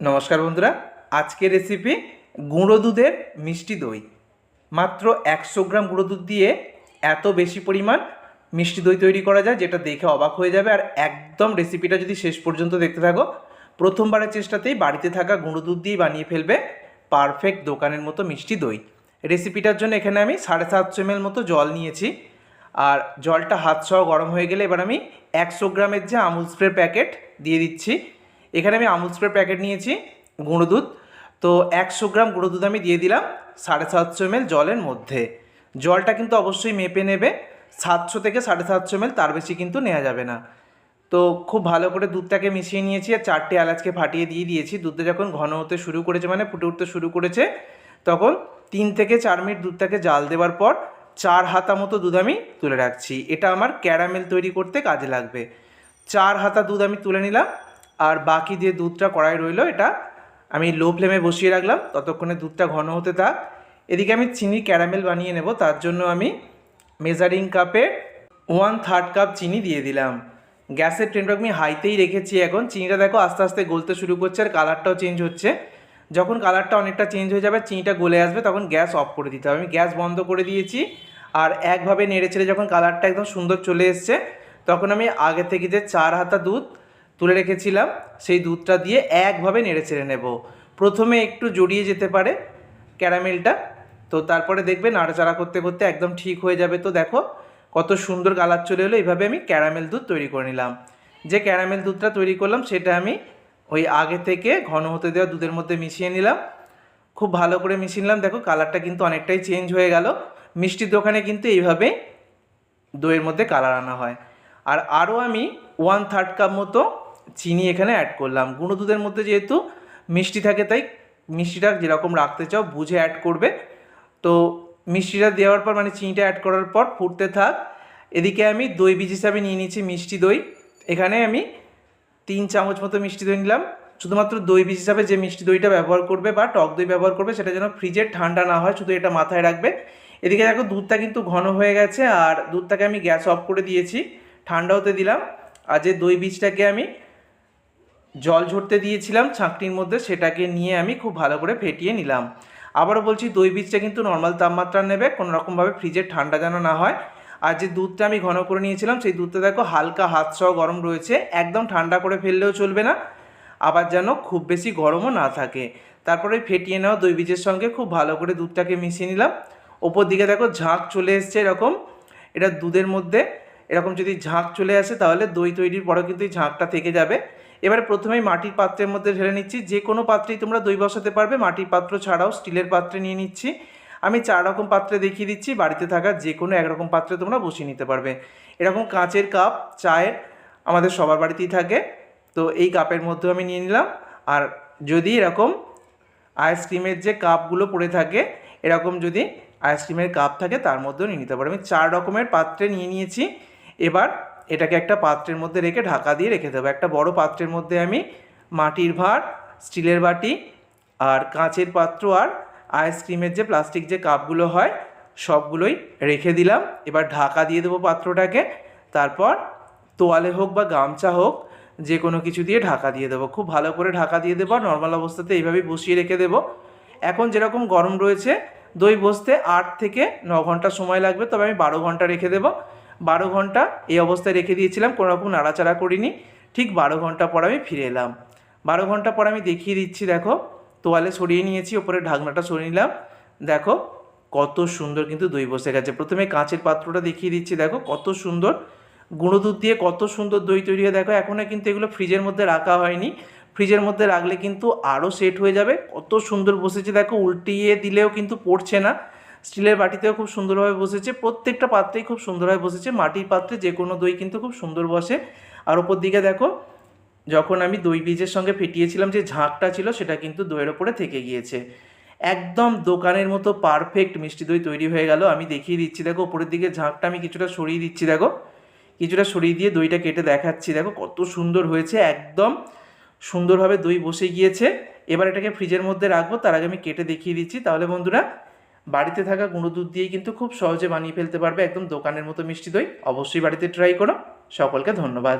নমস্কার বন্ধুরা, আজকের রেসিপি গুঁড়ো দুধের মিষ্টি দই। মাত্র একশো গ্রাম গুঁড়ো দুধ দিয়ে এত বেশি পরিমাণ মিষ্টি দই তৈরি করা যায়, যেটা দেখে অবাক হয়ে যাবে। আর একদম রেসিপিটা যদি শেষ পর্যন্ত দেখতে থাকো, প্রথমবারের চেষ্টাতেই বাড়িতে থাকা গুঁড়ো দুধ দিয়ে বানিয়ে ফেলবে পারফেক্ট দোকানের মতো মিষ্টি দই। রেসিপিটার জন্য এখানে আমি সাড়ে সাতশো এমএল মতো জল নিয়েছি। আর জলটা হাত সহ গরম হয়ে গেলে এবার আমি একশো গ্রামের যে আমুল স্প্রে প্যাকেট দিয়ে দিচ্ছি এখানে আমি আমুল স্প্রে প্যাকেট নিয়েছি, গুঁড়ো দুধ। তো একশো গ্রাম গুঁড়ো দুধ আমি দিয়ে দিলাম সাড়ে সাতশো এমএল জলের মধ্যে। জলটা কিন্তু অবশ্যই মেপে নেবে, সাতশো থেকে সাড়ে সাতশো এমএল তার বেশি কিন্তু নেওয়া যাবে না। তো খুব ভালো করে দুধটাকে মিশিয়ে নিয়েছি আর চারটে এলাচকে ফাটিয়ে দিয়ে দিয়েছি। দুধটা যখন ঘন হতে শুরু করেছে মানে ফুটে উঠতে শুরু করেছে, তখন তিন থেকে চার মিনিট দুধটাকে জাল দেওয়ার পর চার হাতা মতো দুধ আমি তুলে রাখছি। এটা আমার ক্যারামেল তৈরি করতে কাজে লাগবে। চার হাতা দুধ আমি তুলে নিলাম আর বাকি যে দুধটা কড়াই রইল, এটা আমি লো ফ্লেমে বসিয়ে রাখলাম। ততক্ষণে দুধটা ঘন হতে থাক। এদিকে আমি চিনি, ক্যারামেল বানিয়ে নেব। তার জন্য আমি মেজারিং কাপে ওয়ান থার্ড কাপ চিনি দিয়ে দিলাম। গ্যাসের ফ্লেমটা আমি হাইতেই রেখেছি এখন। চিনিটা দেখো আস্তে আস্তে গলতে শুরু করছে আর কালারটাও চেঞ্জ হচ্ছে। যখন কালারটা অনেকটা চেঞ্জ হয়ে যাবে, চিনিটা গলে আসবে, তখন গ্যাস অফ করে দিতে হবে। আমি গ্যাস বন্ধ করে দিয়েছি আর একভাবে নেড়ে ছেড়ে যখন কালারটা একদম সুন্দর চলে এসছে, তখন আমি আগে থেকে যে চার হাতা দুধ তুলে রেখেছিলাম, সেই দুধটা দিয়ে একভাবে নেড়ে ছেড়ে নেব। প্রথমে একটু জড়িয়ে যেতে পারে ক্যারামেলটা, তো তারপরে দেখবে নাড়াচাড়া করতে করতে একদম ঠিক হয়ে যাবে। তো দেখো কত সুন্দর কালার চলে এলো, এইভাবে আমি ক্যারামেল দুধ তৈরি করে নিলাম। যে ক্যারামেল দুধটা তৈরি করলাম, সেটা আমি ওই আগে থেকে ঘন হতে দেওয়া দুধের মধ্যে মিশিয়ে নিলাম। খুব ভালো করে মিশিয়ে নিলাম। দেখো কালারটা কিন্তু অনেকটাই চেঞ্জ হয়ে গেল। মিষ্টির দোকানে কিন্তু এইভাবে দইয়ের মধ্যে কালার আনা হয়। আর আরও আমি ওয়ান থার্ড কাপ মতো চিনি এখানে অ্যাড করলাম। গুঁড়ো দুধের মধ্যে যেহেতু মিষ্টি থাকে, তাই মিষ্টিটা যেরকম রাখতে চাও বুঝে অ্যাড করবে। তো মিষ্টিটা দেওয়ার পর মানে চিনিটা অ্যাড করার পর ফুটতে থাক। এদিকে আমি দই বীজ হিসাবে নিয়ে নিয়েছি মিষ্টি দই। এখানে আমি তিন চামচ মতো মিষ্টি দই নিলাম। শুধুমাত্র দই বীজ হিসাবে যে মিষ্টি দইটা ব্যবহার করবে বা টক দই ব্যবহার করবে, সেটা যেন ফ্রিজের ঠান্ডা না হয়, শুধু এটা মাথায় রাখবে। এদিকে দেখো দুধটা কিন্তু ঘন হয়ে গেছে, আর দুধটাকে আমি গ্যাস অফ করে দিয়েছি। ঠান্ডা হতে দিলাম। আর যে দই বীজটাকে আমি জল ঝরতে দিয়েছিলাম ছাঁকনির মধ্যে, সেটাকে নিয়ে আমি খুব ভালো করে ফেটিয়ে নিলাম। আবারও বলছি, দই বীজটা কিন্তু নর্মাল তাপমাত্রা নেবে কোনো রকমভাবে ফ্রিজের ঠান্ডা যেন না হয়। আর যে দুধটা আমি ঘন করে নিয়েছিলাম, সেই দুধটা দেখো হালকা হাত সহ গরম রয়েছে, একদম ঠান্ডা করে ফেললেও চলবে না। আবার যেন খুব বেশি গরমও না থাকে। তারপরে ফেটিয়ে নেওয়া দই বীজের সঙ্গে খুব ভালো করে দুধটাকে মিশিয়ে নিলাম। ওপর দিকে দেখো ঝাঁক চলে এসছে এরকম। এটা দুধের মধ্যে, এরকম যদি ঝাঁক চলে আসে তাহলে দই তৈরির পরেও কিন্তু এই ঝাঁকটা থেকে যাবে। এবারে প্রথমেই মাটির পাত্রের মধ্যে ঢেলে নিচ্ছি। যে কোনো পাত্রেই তোমরা দই বসাতে পারবে, মাটির পাত্র ছাড়াও স্টিলের পাত্রে নিয়ে নিচ্ছি। আমি চার রকম পাত্রে দেখিয়ে দিচ্ছি, বাড়িতে থাকা যে কোনো একরকম পাত্রে তোমরা বসিয়ে নিতে পারবে। এরকম কাঁচের কাপ, চায়ের আমাদের সবার বাড়িতেই থাকে। তো এই কাপের মধ্যেও আমি নিয়ে নিলাম। আর যদি এরকম আইসক্রিমের যে কাপগুলো পড়ে থাকে, এরকম যদি আইসক্রিমের কাপ থাকে, তার মধ্যেও নিয়ে নিতে পারো। আমি চার রকমের পাত্রে নিয়ে নিয়েছি। এবার এটাকে একটা পাত্রের মধ্যে রেখে ঢাকা দিয়ে রেখে দেবো। একটা বড় পাত্রের মধ্যে আমি মাটির ভাঁড় স্টিলের বাটি আর কাঁচের পাত্র আর আইসক্রিমের যে প্লাস্টিক যে কাপগুলো হয়, সবগুলোই রেখে দিলাম। এবার ঢাকা দিয়ে দেবো পাত্রটাকে। তারপর তোয়ালে হোক বা গামছা হোক যে কোনো কিছু দিয়ে ঢাকা দিয়ে দেবো। খুব ভালো করে ঢাকা দিয়ে দেবো নর্মাল অবস্থাতে এইভাবেই বসিয়ে রেখে দেবো। এখন যেরকম গরম রয়েছে, দই বসতে আট থেকে ন ঘণ্টা সময় লাগবে, তবে আমি বারো ঘণ্টা রেখে দেবো। বারো ঘণ্টা এই অবস্থায় রেখে দিয়েছিলাম, কোনো রকম নাড়াচাড়া করিনি। ঠিক বারো ঘণ্টা পর আমি ফিরে এলাম। বারো ঘণ্টা পর আমি দেখিয়ে দিচ্ছি, দেখো, তোয়ালে সরিয়ে নিয়েছি, ওপরে ঢাকনাটা সরিয়ে নিলাম। দেখো, কত সুন্দর কিন্তু দই বসে গেছে। প্রথমে কাঁচের পাত্রটা দেখিয়ে দিচ্ছি, দেখো, কত সুন্দর। গুঁড়ো দুধ দিয়ে কত সুন্দর দই তৈরি হয়। দেখো এখনও কিন্তু এগুলো ফ্রিজের মধ্যে রাখা হয়নি। ফ্রিজের মধ্যে রাখলে কিন্তু আরও সেট হয়ে যাবে। কত সুন্দর বসেছে, দেখো, উল্টিয়ে দিলেও কিন্তু পড়ছে না। স্টিলের বাটিতেও খুব সুন্দরভাবে বসেছে, প্রত্যেকটা পাত্রেই খুব সুন্দরভাবে বসেছে, মাটির পাত্রে যে কোনো দই কিন্তু খুব সুন্দর বসে। আর ওপর দিকে দেখো, যখন আমি দই বীজের সঙ্গে ফেটিয়েছিলাম যে ঝাঁকটা ছিল সেটা কিন্তু দইয়ের ওপরে থেকে গিয়েছে। একদম দোকানের মতো পারফেক্ট মিষ্টি দই তৈরি হয়ে গেল, আমি দেখিয়ে দিচ্ছি, দেখো উপরের দিকে ঝাঁকটা আমি কিছুটা সরিয়ে দিচ্ছি, দেখো। কিছুটা সরিয়ে দিয়ে দইটা কেটে দেখাচ্ছি, দেখো কত সুন্দর হয়েছে, একদম সুন্দরভাবে দই বসে গিয়েছে। এবার এটাকে ফ্রিজের মধ্যে রাখব, তার আগে আমি কেটে দেখিয়ে দিচ্ছি। তাহলে বন্ধুরা বাড়িতে থাকা গুঁড়ো দুধ দিয়ে কিন্তু খুব সহজে বানিয়ে ফেলতে পারবে একদম দোকানের মতো মিষ্টি দই। অবশ্যই বাড়িতে ট্রাই করো। সকলকে ধন্যবাদ।